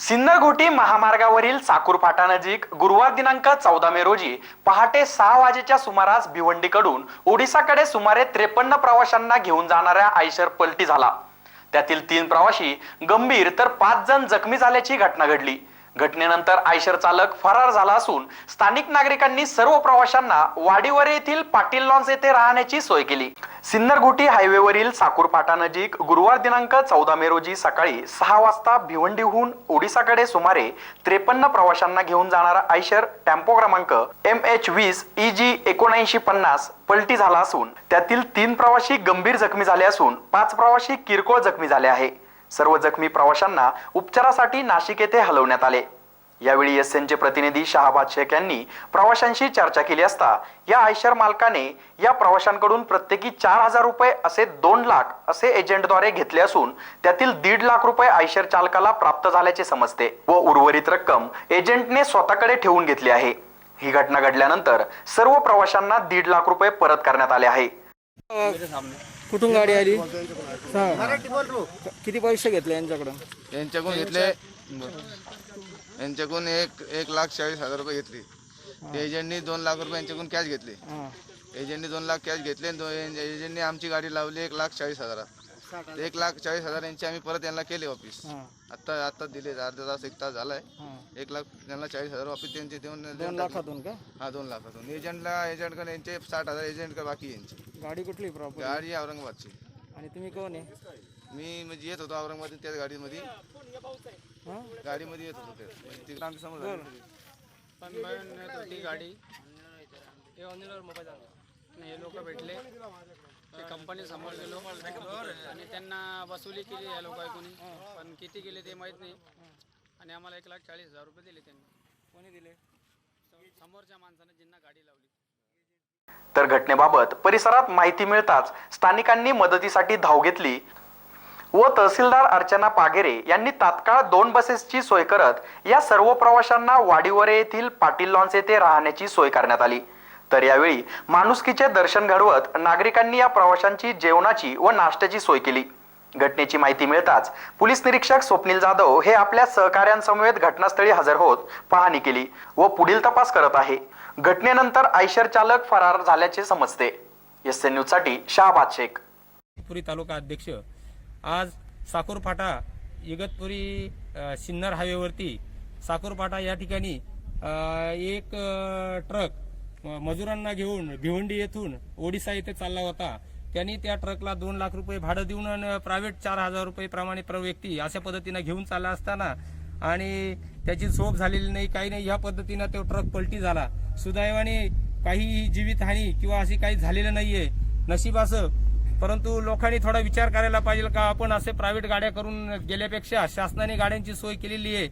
सिन्नरघोटी महामार्गावरील साकूर फाटानजीक गुरुवार दिनांक चौदा मे रोजी पहाटे सहा वाजेच्या सुमारास भिवंडीकडून ओडिसाकडे सुमारे त्रेपन्न प्रवाशांना घेऊन जाणाऱ्या आयशर पलटी झाला. त्यातील तीन प्रवाशी गंभीर तर पाच जण जखमी झाल्याची घटना घडली. घटनेनंतर आयशर चालक फरार झाला असून स्थानिक नागरिकांनी सर्व प्रवाशांना वाडीवर येथील पाटील लॉन्स येथे राहण्याची सोय केली. सिन्नरघोटी हायवेवरील साकूर फाटानजीक गुरुवार दिनांक चौदा मे रोजी सकाळी सहा वाजता भिवंडीहून ओडिसाकडे सुमारे त्रेपन्न प्रवाशांना घेऊन जाणारा आयशर टेम्पो क्रमांक एम एच वीस ई जी एकोणऐंशी पन्नास पलटी झाला असून त्यातील तीन प्रवाशी गंभीर जखमी झाले असून पाच प्रवाशी किरकोळ जखमी झाले आहे. सर्व जखमी प्रवाशांना उपचारासाठी नाशिक येथे हलवण्यात आले. यावेळी एस चे प्रतिनिधी शहाबाद शेख यांनी प्रवाशांशी चर्चा केली असता या आयशर मालकाने या प्रवाशांकडून प्रत्येकी चार हजार रुपये असे दोन लाख असे एजंटद्वारे घेतले असून त्यातील दीड लाख रुपये आयशर चालकाला प्राप्त झाल्याचे समजते व उर्वरित रक्कम एजंटने स्वतःकडे ठेवून घेतली आहे. ही घटना घडल्यानंतर सर्व प्रवाशांना दीड लाख रुपये परत करण्यात आले आहे. कुठून गाडी आली. किती पैसे घेतले यांच्याकडून? यांच्याकडून घेतले यांच्याकडून एक एक लाख चाळीस हजार रुपये घेतले. ते एजंटनी दोन लाख रुपये यांच्याकडून कॅश घेतले. एजंटनी दोन लाख कॅश घेतले आणि दो- एजंटनी आमची गाडी लावली एक लाख चाळीस हजारात एक लाख चाळीस हजार यांची आम्ही परत यांना केले वापिस हां. आत्ता आत्ता दिले अर्धा तास एक तास झालाय. हां. एक लाख त्यांना चाळीस हजार वापिस त्यांचे देऊन दोन देऊन टाकले. लाखातून का? हा दोन लाखातून. एजंटला एजंटकडे यांचे साठ हजार एजंट बाकी यांची. गाडी कुठली प्रॉपर गाडी औरंगाबादची. आणि तुम्ही कोण आहे? मी म्हणजे येत होतो औरंगाबाद त्याच गाडीमध्ये? गाडीमध्ये येत होतो ते. म्हणजे तिकडे आमच्यासमोर झाली. पण होती गाडी. हे ऑनलाईनवर मोबाईल आला. आणि हे लोक भेटले. ते कंपनी समोर गेलो. आणि त्यांना वसुली केली या लोकांनी पण किती गेले ते माहीत नाही. आणि आम्हाला एक लाख चाळीस हजार रुपये दिले त्यांनी. कोणी दिले? समोरच्या माणसाने ज्यांना गाडी लावली. तर घटनेबाबत परिसरात माहिती मिळताच स्थानिकांनी मदतीसाठी धाव घेतली. व तहसीलदार अर्चना पागेरे यांनी तात्काळ दोन बसेसची सोय करत या सर्व प्रवाशांना वाडीवरे येथील पाटील लॉन्स येथे राहण्याची सोय करण्यात आली. तर यावेळी माणुसकीचे दर्शन घडवत नागरिकांनी या प्रवाशांची जेवणाची व नाश्त्याची सोय केली. घटनेची माहिती मिळताच पोलीस निरीक्षक स्वप्नील जाधव हे आपल्या सहकाऱ्यांसमवेत घटनास्थळी हजर होत पाहणी केली व पुढील तपास करत आहे. घटनेनंतर आयशर चालक फरार झाल्याचे समजते. एस एन न्यूजसाठी शहाबाद शेख. तालुका अध्यक्ष आज साकूर फाटा इगतपुरी सिन्नर हायवेवरती साकूर फाटा या ठिकाणी एक ट्रक म- मजुरांना घेऊन भिवंडी येथून ओडिसा येथे चालला होता. त्यांनी त्या ट्रकला दोन लाख रुपये भाडं देऊन आणि प्रायव्हेट चार हजार रुपये प्रमाणे प्र व्यक्ती अशा पद्धतीनं घेऊन चालला असताना आणि त्याची झोप झालेली नाही काही नाही ह्या पद्धतीनं तो ट्रक पलटी झाला. सुदैवाने काही जीवितहानी किंवा अशी काही झालेलं नाहीये. नशीब असं परंतु लोकांनी थोडा विचार करायला पाहिजे का आपण असे प्रायव्हेट गाड्या करून गेल्यापेक्षा शासनाने गाड्यांची सोय केलेली आहे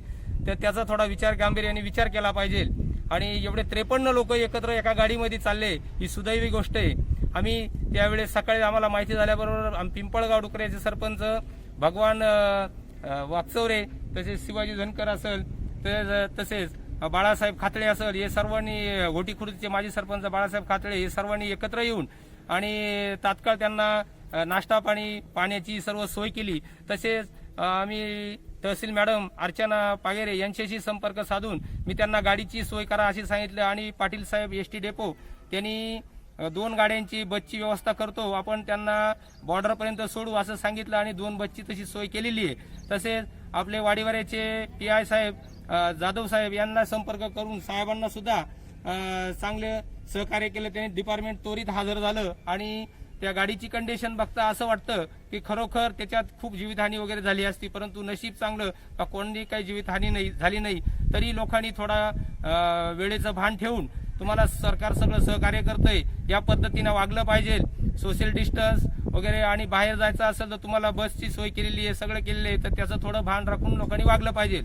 तर त्याचा थोडा विचार गांभीर्याने विचार केला पाहिजे. आणि एवढे त्रेपन्न लोक एकत्र एका गाडीमध्ये चालले ही सुदैवी गोष्ट आहे. आम्ही त्यावेळेस सकाळी आम्हाला माहिती झाल्याबरोबर पिंपळगाव डुकऱ्याचे सरपंच भगवान अ, वाकचौरे तसेच शिवाजी धनकर असेल तर तसेच बाळासाहेब खातळे असेल हे सर्वांनी घोटीखुर्दीचे माजी सरपंच बाळासाहेब खातळे हे सर्वांनी एकत्र येऊन आणि तात्काळ त्यांना नाश्ता पाणी पाण्याची सर्व सोय केली. तसेच आम्ही तहसील मॅडम अर्चना पागेरे यांच्याशी संपर्क साधून मी त्यांना गाडीची सोय करा असे सांगितलं आणि पाटील साहेब एस टी डेपो त्यांनी दोन गाड्यांची बसची व्यवस्था करतो. आपण त्यांना बॉर्डरपर्यंत सोडू असं सांगितलं आणि दोन बसची तशी सोय केलेली आहे. तसेच आपले वाडीवाऱ्याचे पी आय साहेब जाधव साहेब यांना संपर्क करून साहेबांना सुद्धा चांगलं सहकार्य केलं त्याने डिपार्टमेंट त्वरित हजर झालं आणि त्या गाडीची कंडिशन बघता असं वाटतं की खरोखर त्याच्यात खूप जीवितहानी वगैरे झाली असती परंतु नशीब चांगलं का कोणी काही जीवितहानी नाही झाली नाही तरी लोकांनी थोडा वेळेचं भान ठेवून तुम्हाला सरकार सगळं सहकार्य करतंय या पद्धतीनं वागलं पाहिजे. सोशल डिस्टन्स वगैरे आणि बाहेर जायचं असेल तर तुम्हाला बसची सोय केलेली आहे सगळं केलेलं आहे तर त्याचं थोडं भान राखून लोकांनी वागलं पाहिजे.